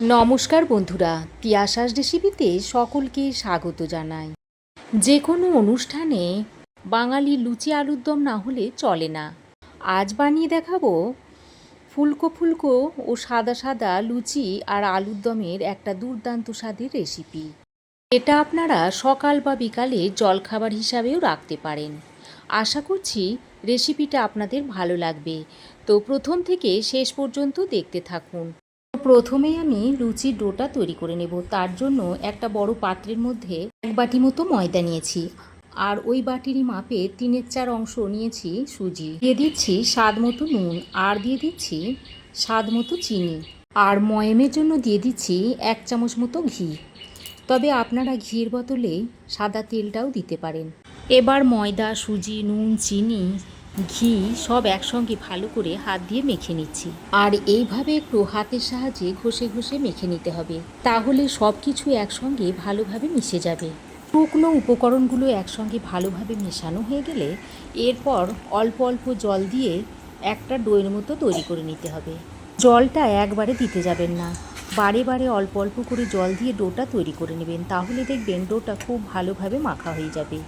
নমস্কার বন্ধুরা, তিয়াশাস রেসিপিতে সকলকে স্বাগত জানাই। যে কোনো অনুষ্ঠানে বাঙালি লুচি আলুর দম না হলে চলে না। আজ বানিয়ে দেখাবো ফুলকো ফুলকো ও সাদা সাদা লুচি আর আলুর দমের একটা দুর্দান্ত স্বাদের রেসিপি। এটা আপনারা সকাল বা বিকালে জলখাবার হিসাবেও রাখতে পারেন। আশা করছি রেসিপিটা আপনাদের ভালো লাগবে। তো প্রথম থেকে শেষ পর্যন্ত দেখতে থাকুন। প্রথমেই আমি লুচির ডোটা তৈরি করে নেব। তার জন্য একটা বড় পাত্রের মধ্যে এক বাটি মতো ময়দা নিয়েছি আর ওই বাটিরই মাপে তিনের চার অংশ নিয়েছি সুজি। দিয়ে দিচ্ছি স্বাদ মতো নুন আর দিয়ে দিচ্ছি স্বাদ মতো চিনি। আর ময়মের জন্য দিয়ে দিচ্ছি এক চামচ মতো ঘি। তবে আপনারা ঘির বদলে সাদা তেলটাও দিতে পারেন। এবার ময়দা, সুজি, নুন, চিনি ঘি সব একসঙ্গে ভালো করে হাত দিয়ে মেখে নিচ্ছি। আর এইভাবে একটু হাতের সাহায্যে ঘষে ঘষে মেখে নিতে হবে। তাহলে সব কিছু একসঙ্গে ভালোভাবে মিশে যাবে। শুকনো উপকরণগুলো একসঙ্গে ভালোভাবে মেশানো হয়ে গেলে এরপর অল্প অল্প জল দিয়ে একটা ডোয়ের মতো তৈরি করে নিতে হবে। জলটা একবারে দিতে যাবেন না। বারে বারে অল্প অল্প করে জল দিয়ে ডোটা তৈরি করে নেবেন। তাহলে দেখবেন ডোটা খুব ভালোভাবে মাখা হয়ে যাবে।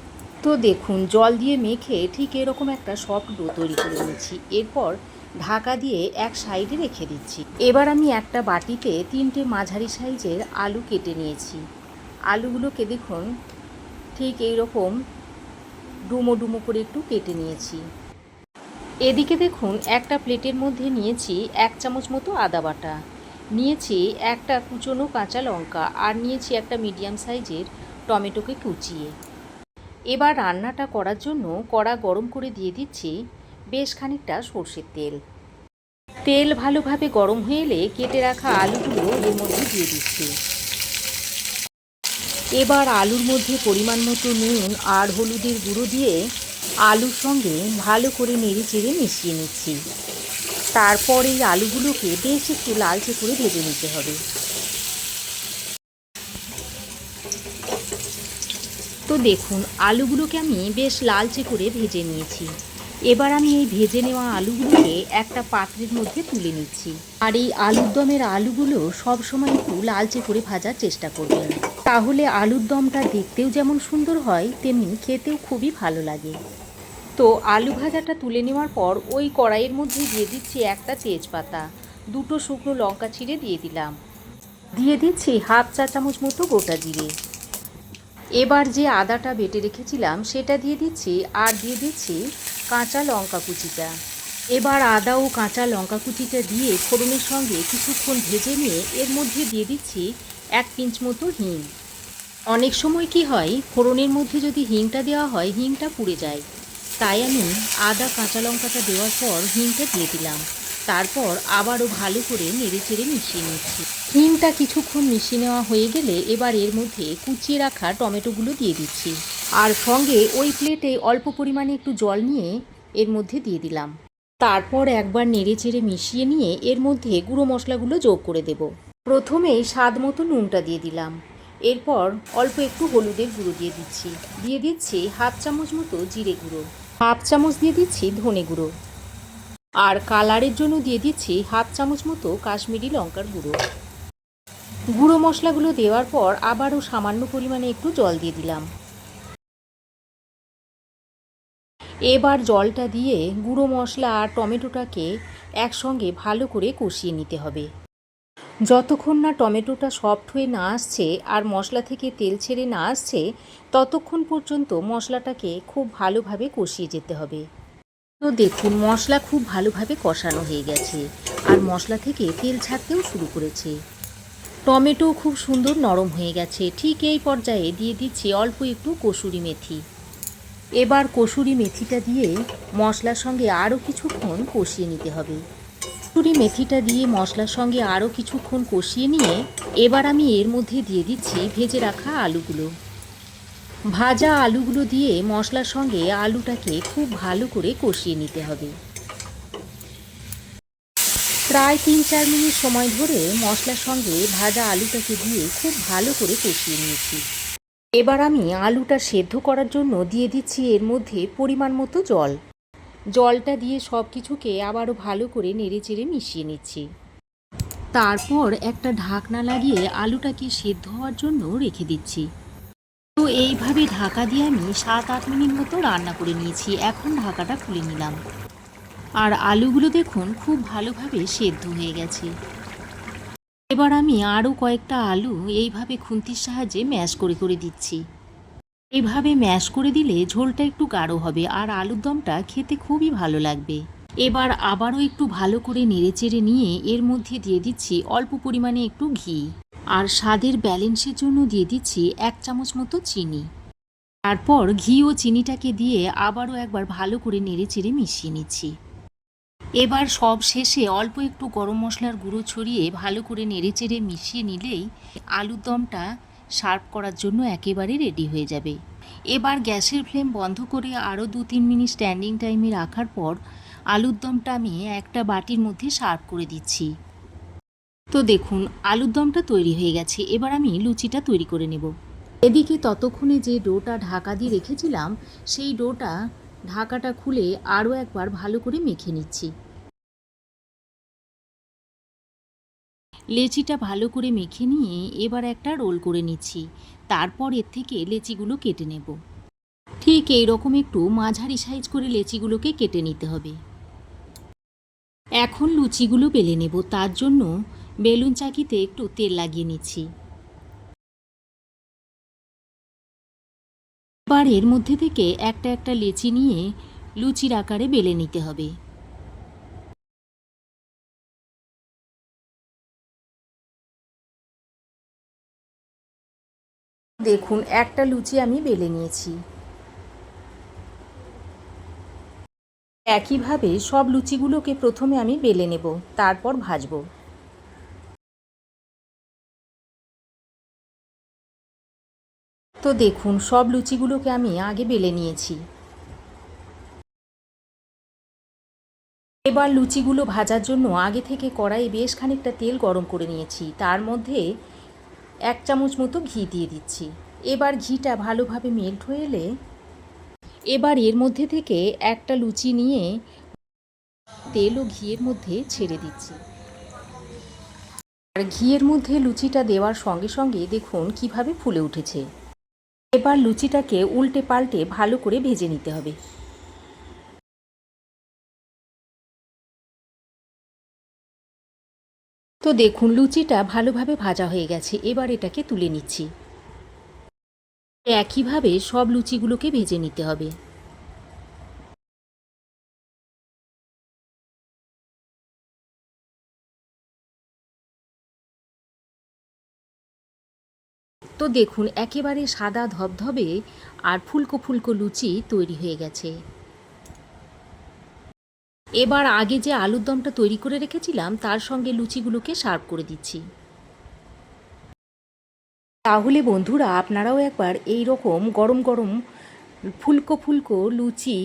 তো দেখুন, জল দিয়ে মেখে ঠিক এরকম একটা সফট ডো তৈরি করে নিয়েছি। এরপর ঢাকা দিয়ে এক সাইডে রেখে দিচ্ছি। এবার আমি একটা বাটিতে তিনটে মাঝারি সাইজের আলু কেটে নিয়েছি। আলুগুলোকে দেখুন, ঠিক এইরকম ডুমো ডুমো করে একটু কেটে নিয়েছি। এদিকে দেখুন, একটা প্লেটের মধ্যে নিয়েছি এক চামচ মতো আদা বাটা। নিয়েছি একটা কুচনো কাঁচা লঙ্কা আর নিয়েছি একটা মিডিয়াম সাইজের টমেটোকে কুচিয়ে। এবার রান্নাটা করার জন্য কড়া গরম করে দিয়ে দিচ্ছি বেশ খানিকটা সর্ষের তেল। তেল ভালোভাবে গরম হয়ে এলে কেটে রাখা আলুগুলো এর মধ্যে দিয়ে দিচ্ছি। এবার আলুর মধ্যে পরিমাণ মতো নুন আর হলুদের গুঁড়ো দিয়ে আলুর সঙ্গে ভালো করে নেড়ে চেড়ে মিশিয়ে নিচ্ছি। তারপর এই আলুগুলোকে বেশ একটু লালচে করে ভেজে নিতে হবে। তো দেখুন, আলুগুলোকে আমি বেশ লালচে করে ভেজে নিয়েছি। এবার আমি এই ভেজে নেওয়া আলুগুলোকে একটা পাত্রের মধ্যে তুলে নিচ্ছি। আর এই আলুর দমের আলুগুলো সবসময় একটু লালচে করে ভাজার চেষ্টা করবেন। তাহলে আলুর দমটা দেখতেও যেমন সুন্দর হয়, তেমনি খেতেও খুবই ভালো লাগে। তো আলু ভাজাটা তুলে নেওয়ার পর ওই কড়াইয়ের মধ্যে দিয়ে দিচ্ছি একটা তেজপাতা, দুটো শুকনো লঙ্কা ছিঁড়ে দিয়ে দিলাম। দিয়ে দিচ্ছি হাফ চা চামচ মতো গোটা জিরে। এবার যে আদাটা বেটে রেখেছিলাম, সেটা দিয়ে দিচ্ছি আর দিয়ে দিচ্ছি কাঁচা লঙ্কা কুচিটা। এবার আদা ও কাঁচা লঙ্কা কুচিটা দিয়ে ফোড়নের সঙ্গে কিছুক্ষণ ভেজে নিয়ে এর মধ্যে দিয়ে দিচ্ছি এক পিঞ্চ মতো হিং। অনেক সময় কি হয়, ফোড়নের মধ্যে যদি হিংটা দেওয়া হয়, হিংটা পুড়ে যায়। তাই আমি আদা কাঁচা লঙ্কাটা দেওয়ার পর হিংটা দিয়ে দিলাম। তারপর আবারও ভালো করে নেড়ে চেড়ে মিশিয়ে নিচ্ছি। হিংটা কিছুক্ষণ মিশিয়ে নেওয়া হয়ে গেলে এবার এর মধ্যে কুচিয়ে রাখা টমেটোগুলো দিয়ে দিচ্ছি। আর সঙ্গে ওই প্লেটে অল্প পরিমাণে একটু জল নিয়ে এর মধ্যে দিয়ে দিলাম। তারপর একবার নেড়ে চেড়ে মিশিয়ে নিয়ে এর মধ্যে গুঁড়ো মশলাগুলো যোগ করে দেব। প্রথমে স্বাদ মতো নুনটা দিয়ে দিলাম। এরপর অল্প একটু হলুদের গুঁড়ো দিয়ে দিচ্ছি। দিয়ে দিচ্ছি হাফ চামচ মতো জিরে গুঁড়ো। হাফ চামচ দিয়ে দিচ্ছি ধনে গুঁড়ো। আর কালারের জন্য দিয়ে দিচ্ছি হাফ চামচ মতো কাশ্মীরি লঙ্কার গুঁড়ো। গুঁড়ো মশলাগুলো দেওয়ার পর আবারও সামান্য পরিমাণে একটু জল দিয়ে দিলাম। এবার জলটা দিয়ে গুঁড়ো মশলা আর টমেটোটাকে একসঙ্গে ভালো করে কষিয়ে নিতে হবে। যতক্ষণ না টমেটোটা সফট হয়ে না আসছে আর মশলা থেকে তেল ছেড়ে না আসছে, ততক্ষণ পর্যন্ত মশলাটাকে খুব ভালোভাবে কষিয়ে যেতে হবে। তো দেখুন, মশলা খুব ভালোভাবে কষানো হয়ে গেছে। আর মশলা থেকে তেল ছাড়তেও শুরু করেছে। টমেটো খুব সুন্দর নরম হয়ে গেছে। ঠিক এই পর্যায়ে দিয়ে দিচ্ছি অল্প একটু কসুরি মেথি। এবার কসুরি মেথিটা দিয়ে মশলার সঙ্গে আরও কিছুক্ষণ কষিয়ে নিতে হবে। কসুরি মেথিটা দিয়ে মশলার সঙ্গে আরও কিছুক্ষণ কষিয়ে নিয়ে এবার আমি এর মধ্যে দিয়ে দিচ্ছি ভেজে রাখা আলুগুলো। ভাজা আলুগুলো দিয়ে মশলার সঙ্গে আলুটাকে খুব ভালো করে কষিয়ে নিতে হবে। প্রায় তিন চার মিনিট সময় ধরে মশলার সঙ্গে ভাজা আলুটাকে দিয়ে খুব ভালো করে কষিয়ে নিয়েছি। এবার আমি আলুটা সেদ্ধ করার জন্য দিয়ে দিচ্ছি এর মধ্যে পরিমাণ মতো জল। জলটা দিয়ে সব কিছুকে আবারও ভালো করে নেড়ে চেড়ে মিশিয়ে নিচ্ছি। তারপর একটা ঢাকনা লাগিয়ে আলুটাকে সেদ্ধ হওয়ার জন্য রেখে দিচ্ছি। তো এইভাবে ঢাকা দিয়ে আমি সাত, আট মিনিট মতো রান্না করে নিয়েছি। এখন ঢাকাটা খুলে নিলাম। আর আলুগুলো দেখুন, খুব ভালোভাবে সেদ্ধ হয়ে গেছে। এবার আমি আরও কয়েকটা আলু এইভাবে খুন্তির সাহায্যে ম্যাশ করে করে দিচ্ছি। এইভাবে ম্যাশ করে দিলে ঝোলটা একটু গাঢ় হবে আর আলুর দমটা খেতে খুবই ভালো লাগবে। এবার আবারও একটু ভালো করে নেড়েচেড়ে নিয়ে এর মধ্যে দিয়ে দিচ্ছি অল্প পরিমাণে একটু ঘি। আর স্বাদের ব্যালেন্সের জন্য দিয়ে দিচ্ছি এক চামচ মতো চিনি। তারপর ঘি ও চিনিটাকে দিয়ে আবারও একবার ভালো করে নেড়েচেড়ে মিশিয়ে নিচ্ছি। এবার সব শেষে অল্প একটু গরম মশলার গুঁড়ো ছড়িয়ে ভালো করে নেড়েচেড়ে মিশিয়ে নিলেই আলুর দমটা সার্ভ করার জন্য একেবারে রেডি হয়ে যাবে। এবার গ্যাসের ফ্লেম বন্ধ করে আরও দু তিন মিনিট স্ট্যান্ডিং টাইমে রাখার পর আলুর দমটা আমি একটা বাটির মধ্যে সার্ভ করে দিচ্ছি। তো দেখুন, আলুর দমটা তৈরি হয়ে গেছে। এবার আমি লুচিটা তৈরি করে নেব। এদিকে ততক্ষণে যে ডোটা ঢাকা দিয়ে রেখেছিলাম, সেই ডোটা ঢাকাটা খুলে আরও একবার ভালো করে মেখে নিচ্ছি। লেচিটা ভালো করে মেখে নিয়ে এবার একটা রোল করে নিচ্ছি। তারপর এর থেকে লেচিগুলো কেটে নেব। ঠিক এই রকম একটু মাঝারি সাইজ করে লেচিগুলোকে কেটে নিতে হবে। এখন লুচিগুলো বেলে নেব। তার জন্য বেলুন চাকিতে একটু তেল লাগিয়ে নিচ্ছি। এবার এর মধ্যে থেকে একটা একটা লেচি নিয়ে লুচির আকারে বেলে নিতে হবে। দেখুন, একটা লুচি আমি বেলে নিয়েছি। একইভাবে সব লুচিগুলোকে প্রথমে আমি বেলে নেব, তারপর ভাজবো। তো দেখুন, সব লুচিগুলোকে আমি আগে বেলে নিয়েছি। এবার লুচিগুলো ভাজার জন্য আগে থেকে কড়াইয়ে বেশ খানিকটা তেল গরম করে নিয়েছি। তার মধ্যে এক চামচ মতো ঘি দিয়ে দিচ্ছি। এবার ঘিটা ভালোভাবে মেল্ট হয়ে এলে এবার এর মধ্যে থেকে একটা লুচি নিয়ে তেল ও ঘিয়ের মধ্যে ছেড়ে দিচ্ছি। আর ঘিয়ের মধ্যে লুচিটা দেওয়ার সঙ্গে সঙ্গে দেখুন কীভাবে ফুলে উঠেছে। এবার লুচিটাকে উল্টে পাল্টে ভালো করে ভেজে নিতে হবে। তো দেখুন, লুচিটা ভালোভাবে ভাজা হয়ে গেছে। এবার এটাকে তুলে নিচ্ছি। একইভাবে সব লুচিগুলোকে ভেজে নিতে হবে। তো দেখুন, একেবারে সাদা ধবধবে আর ফুলকো ফুলকো লুচি তৈরি হয়ে গেছে। এবার আগে যে আলুর দমটা তৈরি করে রেখেছিলাম, তার সঙ্গে লুচিগুলোকে সার্ভ করে দিচ্ছি। তাহলে বন্ধুরা, আপনারাও একবার এই রকম গরম গরম ফুলকো ফুলকো লুচি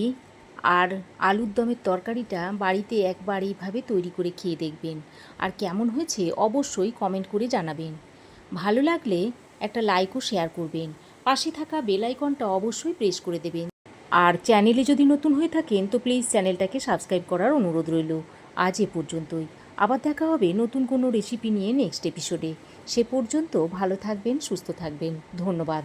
আর আলুর দমের তরকারিটা বাড়িতে একবার এইভাবে তৈরি করে খেয়ে দেখবেন। আর কেমন হয়েছে অবশ্যই কমেন্ট করে জানাবেন। ভালো লাগলে একটা লাইকও শেয়ার করবেন। পাশে থাকা বেলাইকনটা অবশ্যই প্রেস করে দেবেন। আর চ্যানেলে যদি নতুন হয়ে থাকেন, তো প্লিজ চ্যানেলটাকে সাবস্ক্রাইব করার অনুরোধ রইল। আজ এ পর্যন্তই। আবার দেখা হবে নতুন কোনো রেসিপি নিয়ে নেক্সট এপিসোডে। সে পর্যন্ত ভালো থাকবেন, সুস্থ থাকবেন। ধন্যবাদ।